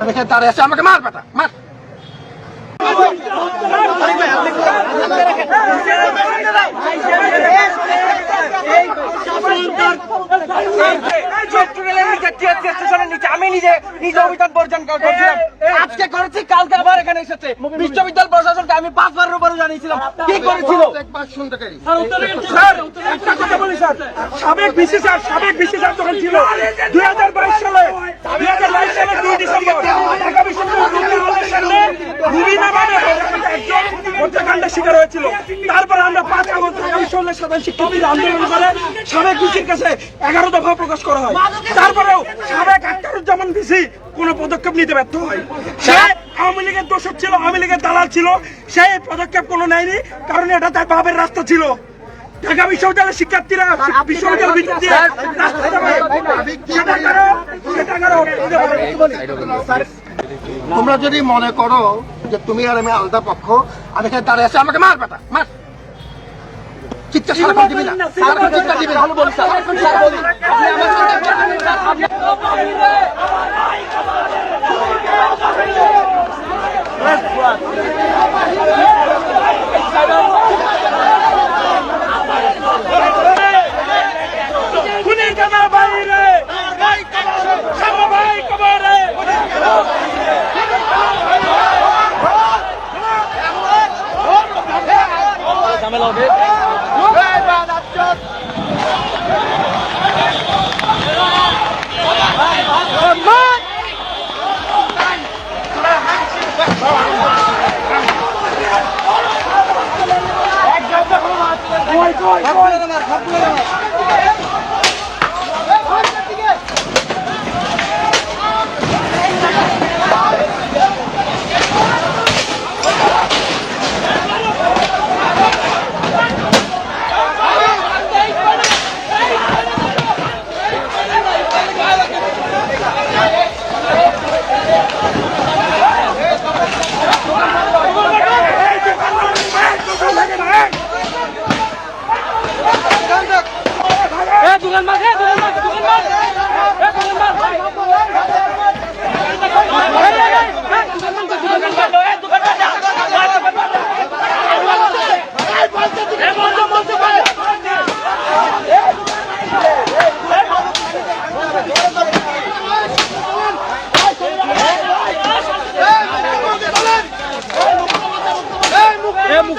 আমি এখানে দাঁড়িয়ে আমাকে মার বেটা মার। আমি নিজে নিজে অভিযান করছিলাম আজকে করেছি কালকে আবার এখানে এসেছে। বিশ্ববিদ্যালয় প্রশাসনকে আমি পাঁচবারের উপরে জানিয়েছিলাম। কি করেছিল? একটা কথা বলি স্যার। সাবেক বিসি স্যার সাবেক বিসি স্যার যখন ছিল দুই হাজার বাইশ সালে দুই হাজার বাইশ সালে দুই ডিসেম্বর ঢাকা বিসি কোনো পদক্ষেপ নিতে ব্যর্থ হয়। সে আওয়ামী লীগের দোষক ছিল, আওয়ামী লীগের দালাল ছিল সে পদক্ষেপ কোনো নেয়নি, কারণ এটা তার বাপের রাস্তা ছিল। ঢাকা বিশ্ববিদ্যালয়ের শিক্ষার্থীরা। সেটা কারও সেটা কারও তোমরা যদি মনে করো যে তুমি আর আমি আলাদা পক্ষ আমি এখানে দাঁড়িয়ে আছি আমাকে মার বেটা মার। চিৎকার সারা দিবি না সারা চিৎকার দিবি না। বলি স্যার খুনি ঝামেলা হবে। এক ঘণ্টা কোনো মাছ কই কই কই? আমার